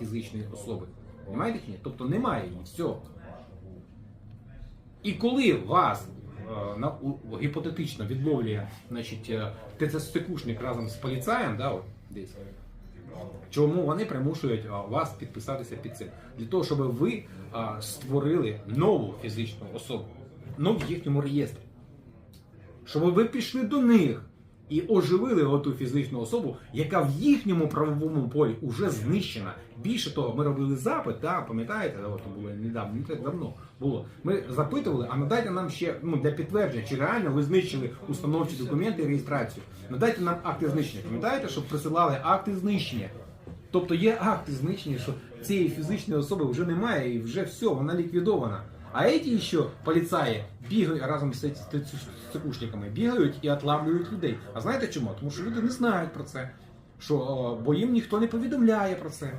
фізичної особи. Чи ні? Тобто немає її, все. І коли вас е, у, гіпотетично відловлює значить, е, ТЦСТКшник разом з поліцаєм, да, от, десь, чому вони примушують вас підписатися під цим? Для того, щоб ви а, створили нову фізичну особу, ну в їхньому реєстрі. Щоб ви пішли до них і оживили оту фізичну особу, яка в їхньому правовому полі вже знищена. Більше того, ми робили запит, да, пам'ятаєте, от було недавно, не так давно було. Ми запитували, а надайте нам ще ну, для підтвердження, чи реально ви знищили установчі документи і реєстрацію. Надайте нам акти знищення. Пам'ятаєте, що присилали акти знищення? Тобто є акти знищення, що цієї фізичної особи вже немає і вже все, вона ліквідована. А эти ще поліцаї бегают разом з цикушниками, бігають і отлавлюють людей. А знаєте чому? Тому що люди не знають про це. Що, бо їм ніхто не повідомляє про це.